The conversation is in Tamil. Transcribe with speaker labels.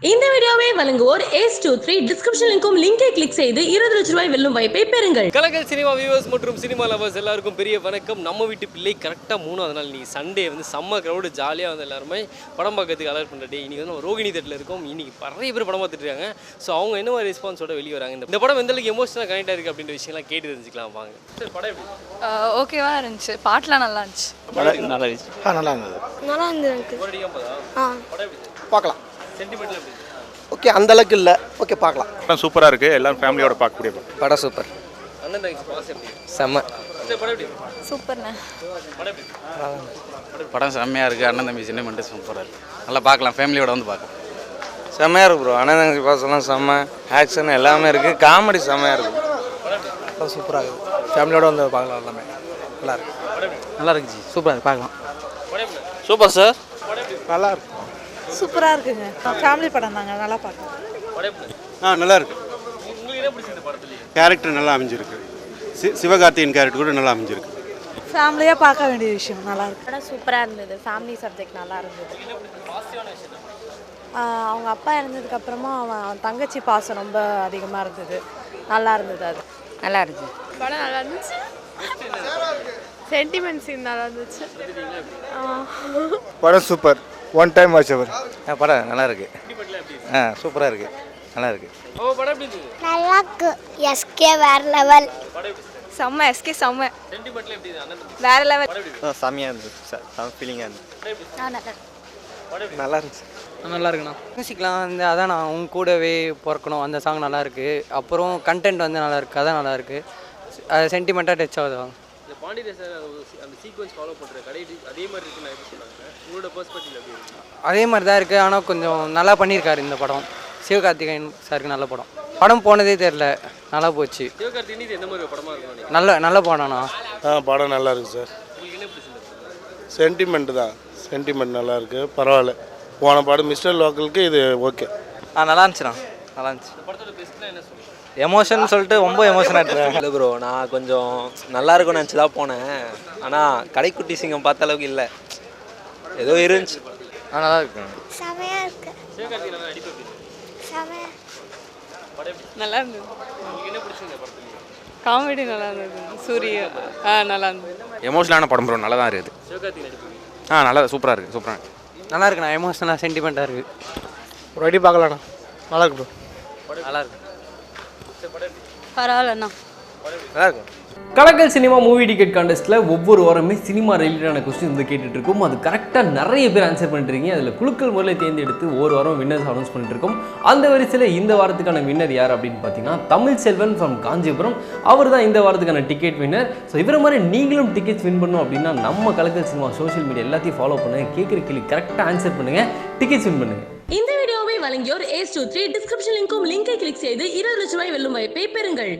Speaker 1: இந்த வீடியோவை வழங்குவோர் ஏஸ் டூ த்ரீ. டிஸ்கிரிப்ஷன் லிங்கும் லிங்கை கிளிக் செய்து இருபது லட்ச ரூபாய் வெல்லும் வாய்ப்பை பெறுங்கள்.
Speaker 2: கலக்கல் சினிமா வியூவர்ஸ் மற்றும் சினிமா லவர்ஸ் எல்லாருக்கும் பெரிய வணக்கம். நம்ம வீட்டு பிள்ளை கரெக்டாக மூணாவது நாள் இன்னைக்கு சண்டே வந்து செம்ம க்ரௌடு ஜாலியாக வந்து எல்லாருமே படம் பார்க்கறதுக்கு அலர்ட் பண்ணுற டே இன்னைக்கு வந்து நம்ம ரோகிணி தேட்டில் இருக்கோம். இன்னைக்கு நிறைய பேர் படம் பார்த்துட்டு இருக்காங்க. ஸோ அவங்க என்ன மாதிரி ரெஸ்பான்ஸோட வெளியே வராங்க? இந்த- படம் எந்த அளவுக்கு எமோஷனலாக கனெக்ட் ஆயிருக்கு அப்படின்ற விஷயம்லாம் கேட்டு தெரிஞ்சுக்கலாம் வாங்க. சரி படம் எப்படி?
Speaker 3: ஓகேவா இருந்துச்சு. பாட்டெலாம் நல்லா இருந்துச்சு.
Speaker 4: நல்லா இருந்துச்சு.
Speaker 5: ஆ நல்லா இருந்தது.
Speaker 6: நல்லா இருந்தது
Speaker 5: பார்க்கலாம். ஓகே அந்த அளவுக்கு இல்லை. ஓகே பார்க்கலாம்.
Speaker 4: படம் சூப்பராக இருக்குது எல்லாரும் ஃபேமிலியோட பார்க்கக்கூடிய படம்.
Speaker 5: படம் சூப்பர்.
Speaker 2: அண்ணன் தங்கச்சி பாஸ் எப்படி?
Speaker 5: செம்ம.
Speaker 3: சூப்பர்ண்ணே.
Speaker 2: படம்
Speaker 7: செம்மையாக இருக்குது அண்ணன் தம்பி சின்ன சூப்பராக இருக்குது நல்லா பார்க்கலாம். ஃபேமிலியோட வந்து பார்க்கலாம்.
Speaker 8: செம்மையாக இருக்கு ப்ரோ அனந்தங்கி பாசெல்லாம் செம்ம. ஆக்ஷன் எல்லாமே இருக்குது காமெடி செம்மையாக இருக்குது
Speaker 5: சூப்பராக இருக்குது ஃபேமிலியோட வந்து பார்க்கலாம் எல்லாமே. நல்லா இருக்கு.
Speaker 7: நல்லா இருக்குச்சு சூப்பராக இருக்கு. பார்க்கலாம்.
Speaker 8: சூப்பர் சார்
Speaker 5: நல்லா இருக்கு.
Speaker 6: சூப்பராக இருக்குங்க. ஃபேமிலி படம் தாங்க நல்லா பார்க்கலாம்.
Speaker 9: ஆ நல்லா இருக்கு. கேரக்டர் நல்லா அமைஞ்சிருக்கு. சி சிவகார்த்திகேயன் கேரக்டர் கூட நல்லா அமைஞ்சிருக்கு.
Speaker 6: ஃபேமிலியாக பார்க்க வேண்டிய விஷயம் நல்லா இருக்கு.
Speaker 10: படம் சூப்பராக இருந்தது. ஃபேமிலி சப்ஜெக்ட் நல்லா இருந்தது. அவங்க அப்பா இறந்ததுக்கு அப்புறமா அவன் அவன் தங்கச்சி பாசம் ரொம்ப அதிகமாக இருந்தது. நல்லா இருந்தது அது.
Speaker 3: நல்லா இருந்துச்சு.
Speaker 6: படம் நல்லா இருந்துச்சு. சென்டிமெண்ட் சீன் நல்லா இருந்துச்சு.
Speaker 5: படம் சூப்பர். ஒன் டைம் வாட்ச் அவர்
Speaker 8: படம் நல்லா இருக்கு. ஆ சூப்பராக இருக்குது நல்லா
Speaker 2: இருந்தது?
Speaker 6: நல்லா இருக்கு எஸ்கே வேற லெவல்
Speaker 3: செம்ம எஸ்கே செம்ம. வேற லெவல்
Speaker 8: செம்மையாக இருந்தது? செம்ம ஃபீலிங்காக இருந்தது.
Speaker 5: நல்லா இருந்துச்சு.
Speaker 11: நல்லா இருக்குண்ணா. மியூசிக்லாம் வந்து அதான் நான் உங்க கூடவே பிறக்கணும். அந்த சாங் நல்லா இருக்கு அப்புறம் கண்டென்ட் வந்து நல்லா இருக்கு அதான் நல்லா இருக்கு அது சென்டிமெண்ட்டாக டச் ஆகுது?
Speaker 2: அதே மாதிரி
Speaker 11: தான் இருக்குது ஆனால் கொஞ்சம் நல்லா பண்ணியிருக்காரு இந்த படம். சிவகார்த்திகேயன் சாருக்கு நல்ல படம். படம் போனதே தெரில நல்லா போச்சு. நல்ல நல்ல படம்ண்ணா.
Speaker 4: ஆ படம் நல்லா இருக்கு சார்.
Speaker 2: உங்களுக்கு என்ன பிடிச்சிருந்தது
Speaker 4: சென்டிமெண்ட் தான். சென்டிமெண்ட் நல்லா இருக்கு பரவாயில்ல. போன படம் மிஸ்டர் லோக்கலுக்கு இது ஓகே
Speaker 8: ஆ நல்லா இருந்துச்சுண்ணா. நல்லா இருந்துச்சு. எமோஷன் சொல்லிட்டு ரொம்ப எமோஷன் ஆகிட்டு
Speaker 12: இல்லை ப்ரோ நான் கொஞ்சம் நல்லா இருக்கும்னு நினச்சி தான் போனேன். ஆனால் கடைக்குட்டி சிங்கம் பார்த்த அளவுக்கு இல்லை. ஏதோ இருந்துச்சு.
Speaker 8: ஆ நல்லா இருக்கு.
Speaker 6: செமையாக இருக்கு.
Speaker 2: சிவகார்த்திகேயன் நல்லா
Speaker 3: இருந்தது. காமெடி நல்லா இருந்தது. சூரிய ஆ நல்லா இருந்தது.
Speaker 7: எமோஷனலான படம் ப்ரோ நல்லா தான் இருக்குது ஆ நல்லா சூப்பராக இருக்குது சூப்பராக இருக்குது
Speaker 11: நல்லா இருக்குண்ணா எமோஷனலாக சென்டிமெண்ட்டாக இருக்குது
Speaker 5: ஒரு வாட்டி பார்க்கலாண்ணா நல்லா இருக்கு ப்ரோ
Speaker 11: நல்லா இருக்கு.
Speaker 3: பரவாயில்லண்ணா
Speaker 8: நல்லா இருக்கும்
Speaker 2: கலக்கல் சினிமா மூவி டிக்கெட் கான்டெஸ்ட்டில் ஒவ்வொரு வாரமே சினிமா ரிலேட்டடான கொஸ்டின் வந்து கேட்டுட்டு இருக்கோம் அது கரெக்டாக நிறைய பேர் ஆன்சர் பண்ணிருக்கீங்க அதில் குழுக்கள் முறையில் தேர்ந்தெடுத்து ஒவ்வொரு வாரம் வின்னர்ஸ் அனௌன்ஸ் பண்ணிட்டு இருக்கோம் அந்த வரிசையில் இந்த வாரத்துக்கான வின்னர் யார் அப்படின்னு பார்த்தீங்கன்னா தமிழ் செல்வன் ஃப்ரம் காஞ்சிபுரம். அவர் தான் இந்த வாரத்துக்கான டிக்கெட் வின்னர் ஸோ இவரை மாதிரி நீங்களும் டிக்கெட்ஸ் வின் பண்ணும் அப்படின்னா நம்ம கலக்கல் சினிமா சோஷியல் மீடியா எல்லாத்தையும் ஃபாலோ பண்ணுங்கள் கேட்குற கேள்வி கரெக்டாக ஆன்சர் பண்ணுங்க. டிக்கெட்ஸ் வின் பண்ணுங்க.
Speaker 1: வழங்கியோர் ஏ டூ த்ரீ டிஸ்கிரிப்ஷன் லிங்கும் லிங்கை கிளிக் செய்து இருபது லட்ச ரூபாய் வெல்லும் வாய்ப்பை பெறுங்கள்.